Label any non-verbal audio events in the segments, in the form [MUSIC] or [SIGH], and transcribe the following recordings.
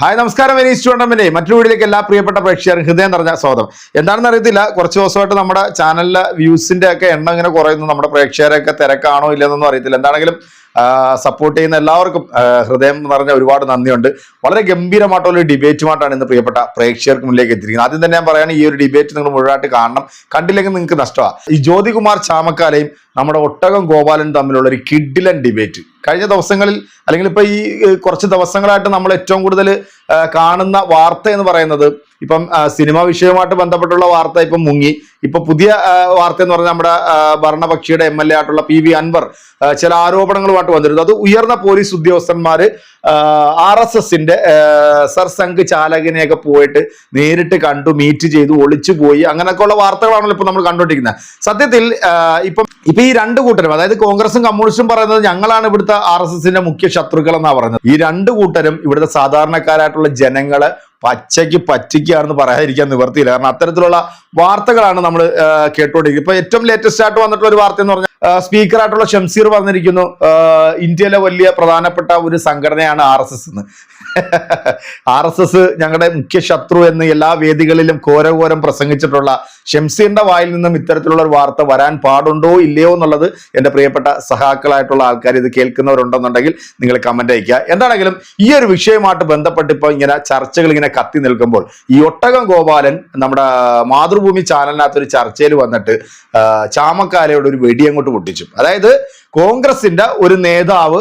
Hi നമസ്കാരം Venice tournament മറ്റൊരു വീഡിയോയിലേക്ക് എല്ലാ പ്രിയപ്പെട്ട പ്രേക്ഷകരും ഹൃദയം നിറഞ്ഞ സ്വാഗതം. എന്താണെന്ന് അറിയത്തില്ല കുറച്ച് ദിവസമായിട്ട് നമ്മുടെ ചാനലിലെ വ്യൂസിന്റെ ഒക്കെ എണ്ണം ഇങ്ങനെ കുറയുന്നു. നമ്മുടെ പ്രേക്ഷകരൊക്കെ തിരക്കാണോ ഇല്ലെന്നൊന്നും അറിയത്തില്ല. എന്താണെങ്കിലും സപ്പോർട്ട് ചെയ്യുന്ന എല്ലാവർക്കും ഹൃദയം നിറഞ്ഞ ഒരുപാട് നന്ദിയുണ്ട്. വളരെ ഗംഭീരമായിട്ടുള്ള ഒരു ഡിബേറ്റുമായിട്ടാണ് ഇന്ന് പ്രിയപ്പെട്ട പ്രേക്ഷകർക്ക് മുന്നിലേക്ക് എത്തിയിരിക്കുന്നത്. ആദ്യം തന്നെ ഞാൻ പറയുകയാണ് ഈ ഒരു ഡിബേറ്റ് നിങ്ങൾ മുഴുവനായിട്ട് കാണണം. കണ്ടില്ലെങ്കിൽ നിങ്ങൾക്ക് നഷ്ടമാണ് ഈ ജ്യോതികുമാർ ചാമക്കാലയും നമ്മുടെ ഒട്ടകം ഗോപാലനും തമ്മിലുള്ള ഒരു കിഡിലൻ ഡിബേറ്റ് കഴിഞ്ഞ ദിവസങ്ങളിൽ അല്ലെങ്കിൽ ഇപ്പൊ ഈ കുറച്ച് ദിവസങ്ങളായിട്ട് നമ്മൾ ഏറ്റവും കൂടുതൽ കാണുന്ന വാർത്ത എന്ന് പറയുന്നത് ഇപ്പം സിനിമ വിഷയവുമായിട്ട് ബന്ധപ്പെട്ടുള്ള വാർത്ത ഇപ്പം മുങ്ങി. ഇപ്പൊ പുതിയ വാർത്ത എന്ന് പറഞ്ഞാൽ നമ്മുടെ ഭരണപക്ഷിയുടെ എം എൽ എ ആയിട്ടുള്ള പി വി അൻവർ ചില ആരോപണങ്ങളുമായിട്ട് വന്നിരുന്നു. അത് ഉയർന്ന പോലീസ് ഉദ്യോഗസ്ഥന്മാര് ആർ എസ് എസിന്റെ സർസംഘ് ചാലകനെയൊക്കെ പോയിട്ട് നേരിട്ട് കണ്ടു മീറ്റ് ചെയ്തു ഒളിച്ചു പോയി അങ്ങനെയൊക്കെ ഉള്ള വാർത്തകളാണല്ലോ ഇപ്പൊ നമ്മൾ കണ്ടുകൊണ്ടിരിക്കുന്നത്. സത്യത്തിൽ ഇപ്പം ഇപ്പൊ ഈ രണ്ട് കൂട്ടരും അതായത് കോൺഗ്രസും കമ്മ്യൂണിസ്റ്റും പറയുന്നത് ഞങ്ങളാണ് ഇവിടുത്തെ ആർ എസ് എസിന്റെ മുഖ്യ ശത്രുക്കൾ എന്നാണ് പറയുന്നത്. ഈ രണ്ട് കൂട്ടരും ഇവിടുത്തെ സാധാരണക്കാരായിട്ടുള്ള ജനങ്ങളെ പച്ചയ്ക്ക് പറ്റിക്കുകയാണെന്ന് പറയാതിരിക്കാൻ നിവർത്തിയില്ല കാരണം അത്തരത്തിലുള്ള വാർത്തകളാണ് നമ്മൾ കേട്ടുകൊണ്ടിരിക്കുന്നത്. ഇപ്പൊ ഏറ്റവും ലേറ്റസ്റ്റ് ആയിട്ട് വന്നിട്ടുള്ള ഒരു വാർത്ത എന്ന് പറഞ്ഞാൽ സ്പീക്കർ ആയിട്ടുള്ള ഷംസീർ പറഞ്ഞിരിക്കുന്നു ഇന്ത്യയിലെ വലിയ പ്രധാനപ്പെട്ട ഒരു സംഘടനയാണ് ആർ എസ് എസ് എന്ന്. [LAUGHS] ആർ എസ് എസ് ഞങ്ങളുടെ മുഖ്യ ശത്രു എന്ന് എല്ലാ വേദികളിലും ഘോരഘോരം പ്രസംഗിച്ചിട്ടുള്ള ഷംസീറിന്റെ വായിൽ നിന്നും ഇത്തരത്തിലുള്ള ഒരു വാർത്ത വരാൻ പാടുണ്ടോ ഇല്ലയോ എന്നുള്ളത് എന്റെ പ്രിയപ്പെട്ട സഹാക്കളായിട്ടുള്ള ആൾക്കാർ ഇത് കേൾക്കുന്നവരുണ്ടെന്നുണ്ടെങ്കിൽ നിങ്ങൾ കമന്റ് അയക്കുക എന്താണെങ്കിലും ഈ ഒരു വിഷയമായിട്ട് ബന്ധപ്പെട്ട് ഇപ്പോൾ ഇങ്ങനെ ചർച്ചകൾ ഇങ്ങനെ കത്തി നിൽക്കുമ്പോൾ ഈ ഒട്ടകം ഗോപാലൻ നമ്മുടെ മാതൃഭൂമി ചാനലിനകത്ത് ഒരു ചർച്ചയിൽ വന്നിട്ട് ചാമക്കാലയോട് ഒരു വെടി അങ്ങോട്ട് പൊട്ടിച്ചു. അതായത് കോൺഗ്രസിന്റെ ഒരു നേതാവ്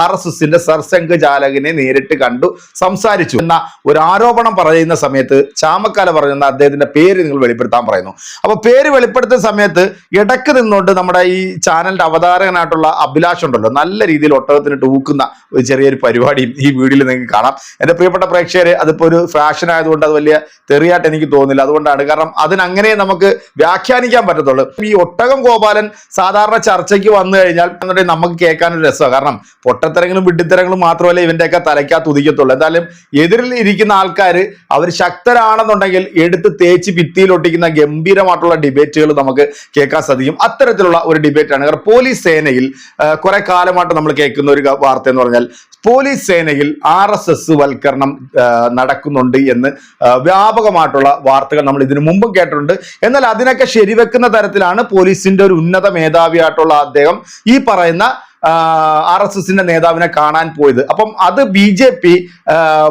ആർ എസ് എസിന്റെ സർസംഘ ചാലകിനെ നേരിട്ട് കണ്ടു സംസാരിച്ചു. എന്ന ഒരു ആരോപണം പറയുന്ന സമയത്ത് ചാമക്കാല പറയുന്ന അദ്ദേഹത്തിന്റെ പേര് നിങ്ങൾ വെളിപ്പെടുത്താൻ പറയുന്നു. അപ്പൊ പേര് വെളിപ്പെടുത്തുന്ന സമയത്ത് ഇടയ്ക്ക് നിന്നുകൊണ്ട് നമ്മുടെ ഈ ചാനലിന്റെ അവതാരകനായിട്ടുള്ള അഭിലാഷ് ഉണ്ടല്ലോ നല്ല രീതിയിൽ ഒട്ടകത്തിന് ടൂക്കുന്ന ഒരു ചെറിയൊരു പരിപാടി ഈ വീഡിയോയിൽ നിങ്ങൾക്ക് കാണാം. എന്റെ പ്രിയപ്പെട്ട പ്രേക്ഷകരെ അതിപ്പോ ഒരു ഫാഷൻ ആയതുകൊണ്ട് അത് വലിയ തെറിയായിട്ട് എനിക്ക് തോന്നുന്നില്ല. അതുകൊണ്ടാണ്. കാരണം അതിനങ്ങനെ നമുക്ക് വ്യാഖ്യാനിക്കാൻ പറ്റത്തുള്ളൂ. ഈ ഒട്ടകം ഗോപാലൻ സാധാരണ ചർച്ചയ്ക്ക് വന്നു കഴിഞ്ഞാൽ എന്നുണ്ടെങ്കിൽ നമുക്ക് കേൾക്കാൻ ഒരു രസമാണ്. കാരണം പൊട്ടത്തരങ്ങളും വിഡ്ഢിത്തരങ്ങളും മാത്രമല്ല ഇവന്റെയൊക്കെ തലയ്ക്കകത്ത് ഉദിക്കത്തുള്ളൂ. എന്തായാലും എതിരിൽ ഇരിക്കുന്ന ആൾക്കാർ അവർ ശക്തരാണെന്നുണ്ടെങ്കിൽ എടുത്ത് തേച്ച് ഭിത്തിയിൽ ഒട്ടിക്കുന്ന ഗംഭീരമായിട്ടുള്ള ഡിബേറ്റുകൾ നമുക്ക് കേൾക്കാൻ സാധിക്കും. അത്തരത്തിലുള്ള ഒരു ഡിബേറ്റാണ്. കാരണം പോലീസ് സേനയിൽ കുറെ കാലമായിട്ട് നമ്മൾ കേൾക്കുന്ന ഒരു വാർത്ത എന്ന് പറഞ്ഞാൽ പോലീസ് സേനയിൽ ആർ എസ് എസ് വൽക്കരണം നടക്കുന്നുണ്ട് എന്ന് വ്യാപകമായിട്ടുള്ള വാർത്തകൾ നമ്മൾ ഇതിനു മുമ്പും കേട്ടിട്ടുണ്ട്. എന്നാൽ അതിനൊക്കെ ശരിവെക്കുന്ന തരത്തിലാണ് പോലീസിന്റെ ഒരു ഉന്നത മേധാവിയായിട്ടുള്ള അദ്ദേഹം ഈ പറയുന്ന ആർ എസ് എസിന്റെ നേതാവിനെ കാണാൻ പോയത്. അപ്പം അത് ബി ജെ പി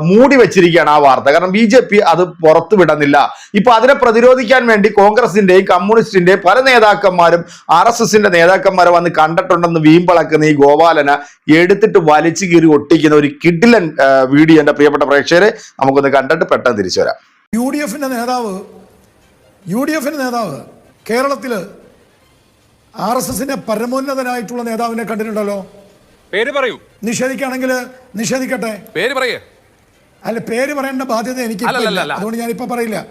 മൂടി വെച്ചിരിക്കുകയാണ് ആ വാർത്ത. കാരണം ബി ജെ പി അത് പുറത്തു വിടുന്നില്ല. ഇപ്പൊ അതിനെ പ്രതിരോധിക്കാൻ വേണ്ടി കോൺഗ്രസിന്റെയും കമ്മ്യൂണിസ്റ്റിന്റെയും പല നേതാക്കന്മാരും ആർ എസ് എസിന്റെ നേതാക്കന്മാരെ വന്ന് കണ്ടിട്ടുണ്ടെന്ന് വീമ്പളക്കുന്ന ഈ ഗോപാലന എടുത്തിട്ട് വലിച്ചു കീറി ഒട്ടിക്കുന്ന ഒരു കിഡിലൻ വീഡിയോ എന്റെ പ്രിയപ്പെട്ട പ്രേക്ഷകരെ നമുക്കൊന്ന് കണ്ടിട്ട് പെട്ടെന്ന് തിരിച്ചു വരാം. യു ഡി എഫിന്റെ നേതാവ് യു ഡി എഫിന്റെ നേതാവ് കേരളത്തിൽ ആർ എസ് എസിന്റെ പരമോന്നതനായിട്ടുള്ള നേതാവിനെ കണ്ടിട്ടുണ്ടല്ലോ. പേര് പറയൂ. നിഷേധിക്കുകയാണെങ്കിൽ നിഷേധിക്കട്ടെ? പേര് പറയേ. അല്ല പേര് പറയേണ്ട ബാധ്യത എനിക്ക്. അതുകൊണ്ട് ഞാൻ ഇപ്പൊ പറയില്ല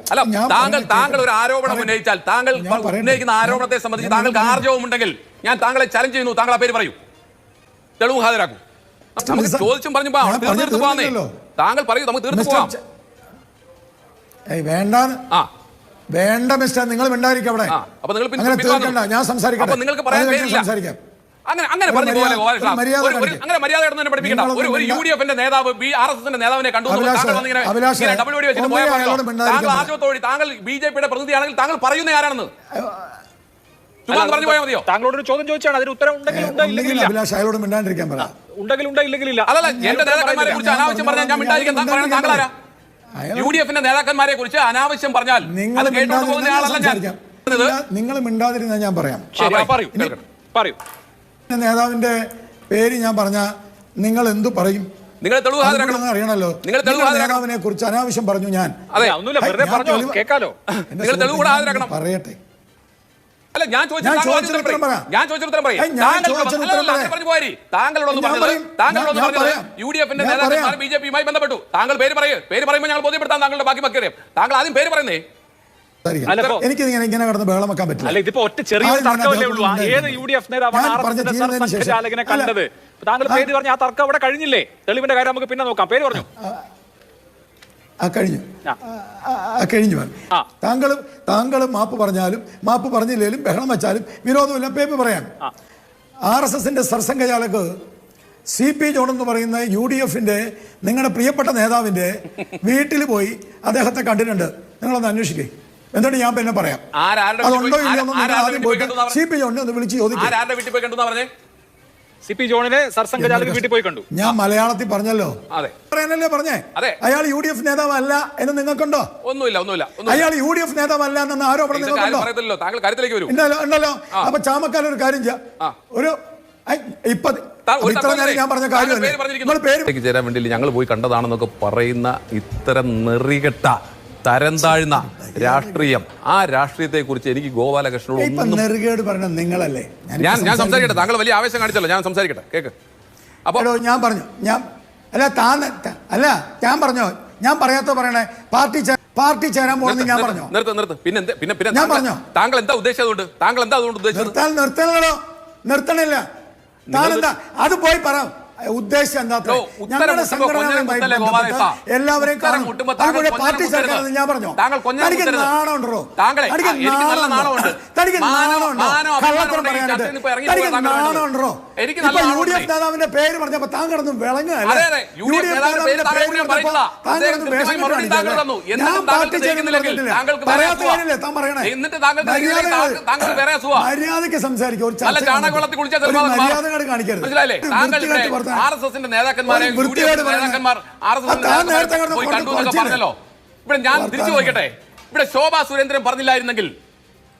താങ്കൾ താങ്കൾ ഒരു ആരോപണം ഉന്നയിച്ചാൽ താങ്കൾ ഉന്നയിക്കുന്ന ആരോപണത്തെ സംബന്ധിച്ച് താങ്കൾക്ക് ആർജവം ഉണ്ടെങ്കിൽ ഞാൻ താങ്കളെ ചലഞ്ച് ചെയ്യുന്നു. താങ്കൾ ആ പേര് പറയൂ. തെളിവ് ഹാജരാക്കൂ. ചോദിച്ചും പറഞ്ഞു ഞാൻ തീർത്ത് പോവാന്നേ. താങ്കൾ പറയൂ നമുക്ക് തീർത്ത് പോവാം. വേണ്ട ആ. വേണ്ട മിസ്റ്റർ നിങ്ങൾ മിണ്ടായിരിക്കും അവിടെ. അങ്ങനെ. തീർക്കണ്ട. ഞാൻ സംസാരിക്കാം. അങ്ങനെ അങ്ങനെ പറഞ്ഞു പോലെ. അങ്ങനെ മര്യാദ ഇടുന്നതിനെ പഠിപ്പിക്കണ്ട. ഒരു ഒരു യു ഡി എഫിന്റെ നേതാവ് ബി ആർ എസ് എസിന്റെ നേതാവിനെ കണ്ടു അഭിലാഷേ, താങ്കൾ വെച്ചിട്ട് താങ്കൾ പറ. ആശുപത്രി താങ്കൾ ബി ജെ പിയുടെ പ്രതിനിധിയാണെങ്കിൽ താങ്കൾ പറയുന്ന ആരാണെന്ന്? ചുമ്മാ പറഞ്ഞു പോയാൽ മതിയോ? താങ്കളോട് ഒരു ചോദ്യം ചോദിച്ചാണ്. അതിന് ഉത്തരം ഉണ്ടെങ്കിൽ ഉണ്ടെങ്കിൽ ഉണ്ട് ഇല്ലെങ്കിൽ ഇല്ല. അല്ലല്ല എന്റെ നേതാക്കന്മാരെ. കുറിച്ച് അനാവശ്യം പറഞ്ഞാൽ ഞാൻ മിണ്ടായിരിക്കാൻ താങ്കൾ ആരാ? യു ഡി എഫിന്റെ നേതാക്കന്മാരെ കുറിച്ച് അനാവശ്യം പറഞ്ഞാൽ നിങ്ങൾ അത് കേട്ടോണ്ട് പോകുന്ന ആളല്ല ഞാൻ. സംസാരിക്കാം. ഇത് നിങ്ങൾ മിണ്ടാതിരുന്ന ഞാൻ പറയാം. നേതാവിന്റെ പേര് ഞാൻ പറഞ്ഞ നിങ്ങൾ എന്തു പറയും? നിങ്ങൾ തെളിവ് ഹാജരാക്കണം. അറിയണല്ലോ. നിങ്ങൾ തെളിവ് കുറിച്ച് അനാവശ്യം പറഞ്ഞു ഞാൻ. അതെ. ഒന്നുമില്ല വെറുതെ പറഞ്ഞോ? തെളിവ്- കേൾക്കാലോ. നിങ്ങൾ തെളിവ് കൂടെ ഹാജരാക്കണം. ഞാൻ പറയട്ടെ. അല്ല ഞാൻ ചോദിച്ച ഞാൻ താങ്കൾ പറയും. പോരി താങ്കളോട് പറയാം. യു ഡി എഫിന്റെ നേതാക്കന്മാർ ബി ജെ പിയുമായി ബന്ധപ്പെട്ടു. താങ്കൾ പേര് പറയൂ. പേര് പറയുമ്പോൾ ഞങ്ങൾ ബോധ്യപ്പെടുത്താൻ താങ്കളുടെ ബാക്കി അറിയാം താങ്കൾ ആദ്യം പേര് പറയുന്നേ. എനിക്ക് ഇങ്ങനെ ഇങ്ങനെ കിടന്ന് ബഹളം വെക്കാൻ പറ്റില്ല. അല്ല ഇതിപ്പോ ഒറ്റ ചെറിയ തർക്കമല്ലേ ഉള്ളൂ. ഏത് യു ഡി എഫ് നേതാവാണ്. കണ്ടത്? താങ്കൾ പേര് പറഞ്ഞ ആ തർക്കം അവിടെ കഴിഞ്ഞില്ലേ? തെളിവിന്റെ കാര്യം നമുക്ക് പിന്നെ നോക്കാം. പേര് പറഞ്ഞു. ആ കഴിഞ്ഞു. കഴിഞ്ഞു. താങ്കൾ താങ്കൾ മാപ്പ് പറഞ്ഞാലും മാപ്പ് പറഞ്ഞില്ലെങ്കിലും ബഹളം വെച്ചാലും വിരോധമില്ല. പേപ്പ് പറയാം. ആർ എസ് എസിന്റെ സർസംഘചാലക് സി പി ജോൺ എന്ന് പറയുന്ന യു ഡി എഫിന്റെ നിങ്ങളുടെ പ്രിയപ്പെട്ട നേതാവിന്റെ [LAUGHS] വീട്ടിൽ പോയി അദ്ദേഹത്തെ കണ്ടിട്ടുണ്ട്. നിങ്ങളൊന്ന് അന്വേഷിക്കേ. എന്നിട്ട് ഞാൻ പിന്നെ പറയാം. അതുണ്ടോ ഇല്ലയോ ആദ്യം പോയിട്ട് സി പി ജോണിനെ ഒന്ന് വിളിച്ച് ചോദിക്കും ആരാരുടെ വീട്ടിൽ പോയി കണ്ടെന്നാ പറഞ്ഞേ സി പി ജോണിനെ സർസംഘചാലക് വീട്ടിൽ പോയി കണ്ടു. ഞാൻ മലയാളത്തിൽ പറഞ്ഞല്ലോ. അതെ. പറയാനല്ലേ പറഞ്ഞേ? അതെ. അയാൾ യു ഡി എഫ് നേതാവല്ല എന്ന് നിങ്ങൾക്കുണ്ടോ? ഒന്നുമില്ല ഒന്നുമില്ല ഒന്നുമില്ല. അയാൾ യു ഡി എഫ് നേതാവല്ല എന്ന ആരോപണം നിങ്ങൾക്കുണ്ടോ? താങ്കൾ കാര്യത്തിലേക്ക് വരൂ. ഉണ്ടല്ലോ അപ്പൊ ചാമക്കാല ഒരു കാര്യം ചെയ്യാം. ആ. ഒരു ഇപ്പൊ ഞാൻ പറഞ്ഞ കാര്യം ഞങ്ങൾ പോയി കണ്ടതാണെന്നൊക്കെ പറയുന്ന ഇത്തരം നെറികെട്ട തരം താഴ്ന്ന രാഷ്ട്രീയം. ആ രാഷ്ട്രീയത്തെ കുറിച്ച് എനിക്ക് ഗോപാലകൃഷ്ണനോട് നിങ്ങളല്ലേ. ഞാൻ ഞാൻ സംസാരിക്കട്ടെ. താങ്കൾ വലിയ ആവേശം കാണിച്ചല്ലോ. ഞാൻ സംസാരിക്കട്ടെ. കേക്ക്. അപ്പൊ എടോ ഞാൻ പറഞ്ഞു. ഞാൻ അല്ല താൻ അല്ല ഞാൻ പറഞ്ഞോ. ഞാൻ പറയാത്ത പറയണേ? പാർട്ടി പാർട്ടി ചേരാൻ പോകുന്നത് ഞാൻ പറഞ്ഞു? നിർത്ത് നിർത്ത്. പിന്നെ പിന്നെ പിന്നെ ഞാൻ പറഞ്ഞു? താങ്കൾ എന്താ ഉദ്ദേശിച്ചതുകൊണ്ട് താങ്കൾ എന്താ അതുകൊണ്ട് ഉദ്ദേശിച്ചത്? നിർത്താൻ നിർത്തണല്ലോ നിർത്തണില്ല. താൻ എന്താ അത് പോയി പറ. ഉദ്ദേശം എന്താ ഞങ്ങളുടെ ബന്ധപ്പെട്ട എല്ലാവരെയും കാണും പാർട്ടി സർക്കാർ ഞാൻ പറഞ്ഞോ? തനിക്ക്. നാണമുണ്ടോ? തനിക്ക് നാണമുണ്ട്. തനിക്ക് നാണമുണ്ടോ? കള്ളത്തരം ഇറങ്ങി തനിക്ക് നാണമുണ്ടോ? ഇപ്പൊ യു ഡി എഫ് നേതാവിന്റെ പേര് പറഞ്ഞപ്പോ താൻ കിടന്ന് വിളങ്ങുകയല്ലേ? അതെ, അതെ. യു ഡി എഫ് നേതാവിന്റെ പേര് പറഞ്ഞപ്പോ. താൻ വേഷം ഞാൻ പാർട്ടി പറയാത്ത കാര്യമില്ലേ? താൻ പറയണേ. മര്യാദയ്ക്ക് സംസാരിക്കും. ഒരു മര്യാദകൾ കാണിക്കരുത്. ആർ എസ് എസിന്റെ നേതാക്കന്മാരെ. നേതാക്കന്മാർ ആർ എസ് പോയി കണ്ടു എന്നൊക്കെ പറഞ്ഞല്ലോ. ഇവിടെ ഞാൻ തിരിച്ചു. ചോദിക്കട്ടെ ഇവിടെ ശോഭാ സുരേന്ദ്രൻ പറഞ്ഞില്ലായിരുന്നെങ്കിൽ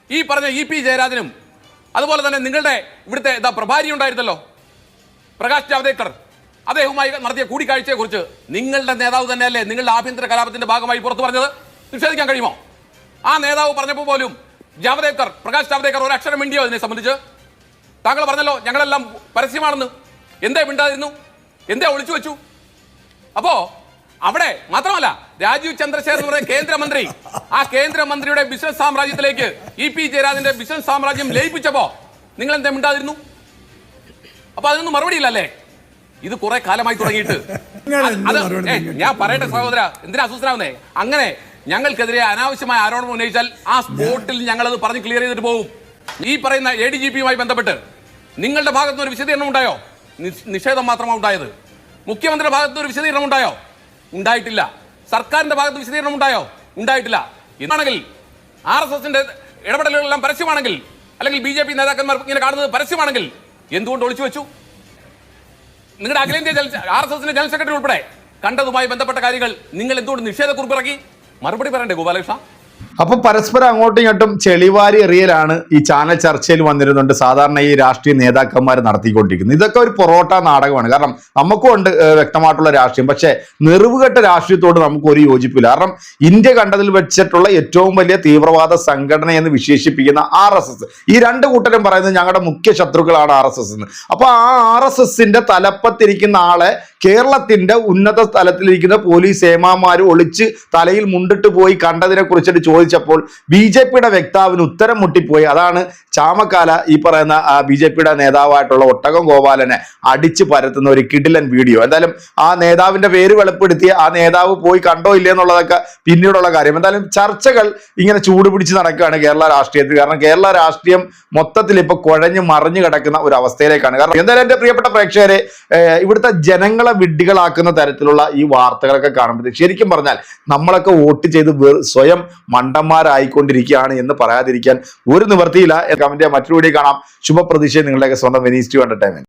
ഈ പറഞ്ഞ ഇ പി ജയരാജനും അതുപോലെ തന്നെ നിങ്ങളുടെ ഇവിടുത്തെ എന്താ പ്രഭാരി ഉണ്ടായിരുന്നല്ലോ പ്രകാശ് ജാവ്ദേക്കർ അദ്ദേഹവുമായി നടത്തിയ കൂടിക്കാഴ്ചയെ കുറിച്ച് നിങ്ങളുടെ നേതാവ് തന്നെയല്ലേ നിങ്ങളുടെ ആഭ്യന്തര കലാപത്തിന്റെ ഭാഗമായി പുറത്തു പറഞ്ഞത്? നിഷേധിക്കാൻ കഴിയുമോ? ആ നേതാവ് പറഞ്ഞപ്പോൾ പോലും ജാവദേക്കർ പ്രകാശ് ജാവദേക്കർ ഒരു അക്ഷരം മിണ്ടിയോ ഇതിനെ സംബന്ധിച്ച്? താങ്കൾ പറഞ്ഞല്ലോ ഞങ്ങളെല്ലാം പരസ്യമാണെന്ന്. എന്തേ മിണ്ടാതിരുന്നു? എന്താ ഒളിച്ചു വെച്ചു? അപ്പോ അവിടെ മാത്രമല്ല രാജീവ് ചന്ദ്രശേഖർ എന്ന് പറയുന്ന കേന്ദ്രമന്ത്രി ആ കേന്ദ്രമന്ത്രിയുടെ ബിസിനസ് സാമ്രാജ്യത്തിലേക്ക് ഇ പി ജയരാജന്റെ ബിസിനസ് സാമ്രാജ്യം ലയിപ്പിച്ചപ്പോ നിങ്ങൾ എന്താ മിണ്ടാതിരുന്നു? അപ്പൊ അതിനൊന്നും മറുപടി ഇല്ലല്ലേ? ഇത് കുറെ കാലമായി തുടങ്ങിയിട്ട്? ഞാൻ പറയട്ടെ സഹോദര എന്തിനാ അസ്വസ്ഥനാവുന്നേ? അങ്ങനെ ഞങ്ങൾക്കെതിരെ അനാവശ്യമായ ആരോപണം ഉന്നയിച്ചാൽ ആ സ്പോട്ടിൽ ഞങ്ങൾ അത് പറഞ്ഞ് ക്ലിയർ ചെയ്തിട്ട് പോകും. ഈ പറയുന്ന എ ഡി ജി പിയുമായി ബന്ധപ്പെട്ട് നിങ്ങളുടെ ഭാഗത്തുനിന്ന് ഒരു വിശദീകരണം ഉണ്ടായോ? നിഷേധം മാത്രമാണ് ഉണ്ടായത്? മുഖ്യമന്ത്രിയുടെ ഭാഗത്ത് ഒരു വിശദീകരണം ഉണ്ടായോ ഉണ്ടായിട്ടില്ല. സർക്കാരിന്റെ ഭാഗത്ത് വിശദീകരണം ഉണ്ടായോ ഉണ്ടായിട്ടില്ല. ഇതാണെങ്കിൽ ആർ എസ് എസിന്റെ ഇടപെടലുകളെല്ലാം പരസ്യമാണെങ്കിൽ അല്ലെങ്കിൽ ബി ജെ പി നേതാക്കന്മാർ ഇങ്ങനെ കാണുന്നത് പരസ്യമാണെങ്കിൽ എന്തുകൊണ്ട് ഒളിച്ചു വെച്ചു? നിങ്ങളുടെ അഖിലേന്ത്യാ ആർ എസ് എസിന്റെ ജനറൽ സെക്രട്ടറി ഉൾപ്പെടെ കണ്ടതുമായി ബന്ധപ്പെട്ട കാര്യങ്ങൾ നിങ്ങൾ എന്തുകൊണ്ട് നിഷേധക്കുറിപ്പ് ഇറക്കി? മറുപടി പറയണ്ടേ ഗോപാലകൃഷ്ണ? അപ്പൊ പരസ്പരം അങ്ങോട്ടും ഇങ്ങോട്ടും ചെളിവാരി എറിയലാണ് ഈ ചാനൽ ചർച്ചയിൽ വന്നിരുന്നുണ്ട്. സാധാരണ ഈ രാഷ്ട്രീയ നേതാക്കന്മാർ നടത്തിക്കൊണ്ടിരിക്കുന്നത്. ഇതൊക്കെ ഒരു പൊറോട്ട നാടകമാണ്. കാരണം നമുക്കും ഉണ്ട് വ്യക്തമായിട്ടുള്ള രാഷ്ട്രീയം. പക്ഷേ നിറവുകെട്ട രാഷ്ട്രീയത്തോട് നമുക്ക് ഒരു യോജിപ്പില്ല. കാരണം ഇന്ത്യ കണ്ടതിൽ വെച്ചിട്ടുള്ള ഏറ്റവും വലിയ തീവ്രവാദ സംഘടന എന്ന് വിശേഷിപ്പിക്കുന്ന ആർ ഈ രണ്ട് കൂട്ടരും പറയുന്നത് ഞങ്ങളുടെ മുഖ്യ ശത്രുക്കളാണ് ആർ എസ് എസ് എന്ന്. അപ്പൊ ആ ആർ എസ് എസിന്റെ തലപ്പത്തിരിക്കുന്ന ആളെ കേരളത്തിന്റെ ഉന്നത തലത്തിലിരിക്കുന്ന പോലീസ് ഏമാമാര് ഒളിച്ച് തലയിൽ മുണ്ടിട്ട് പോയി കണ്ടതിനെ കുറിച്ചിട്ട് ചോദിച്ചപ്പോൾ ബി ജെ പിയുടെ വ്യക്താവിന് ഉത്തരം മുട്ടിപ്പോയി. അതാണ് ചാമക്കാല ഈ പറയുന്ന ബി ജെ പിയുടെ നേതാവായിട്ടുള്ള ഒട്ടകം ഗോപാലനെ അടിച്ചു പരത്തുന്ന ഒരു കിടിലൻ വീഡിയോ. എന്തായാലും ആ നേതാവിന്റെ പേര് വെളിപ്പെടുത്തി ആ നേതാവ് പോയി കണ്ടോ ഇല്ലേ എന്നുള്ളതൊക്കെ പിന്നീടുള്ള കാര്യം. എന്തായാലും ചർച്ചകൾ ഇങ്ങനെ ചൂടുപിടിച്ച് നടക്കുകയാണ് കേരള രാഷ്ട്രീയത്തിൽ. കാരണം കേരള രാഷ്ട്രീയം മൊത്തത്തിൽ ഇപ്പൊ കുഴഞ്ഞു മറിഞ്ഞു കിടക്കുന്ന ഒരു അവസ്ഥയിലേക്കാണ്. കാരണം എന്തായാലും എന്റെ പ്രിയപ്പെട്ട പ്രേക്ഷകരെ ഇവിടുത്തെ ജനങ്ങളെ വിഡ്ഢികളാക്കുന്ന തരത്തിലുള്ള ഈ വാർത്തകളൊക്കെ കാണുമ്പോഴത്തേക്ക് ശരിക്കും പറഞ്ഞാൽ നമ്മളൊക്കെ വോട്ട് ചെയ്ത് സ്വയം സ്വയം മണ്ടന്മാരായിക്കൊണ്ടിരിക്കുകയാണ് എന്ന് പറയാതിരിക്കാൻ ഒരു നിവർത്തിയില്ല കമന്റ് മറ്റൊരു കാണാം. ശുഭപ്രതീക്ഷ നിങ്ങളുടെയൊക്കെ സ്വന്തം വെനീസ് ടു എന്റർടൈൻമെന്റ്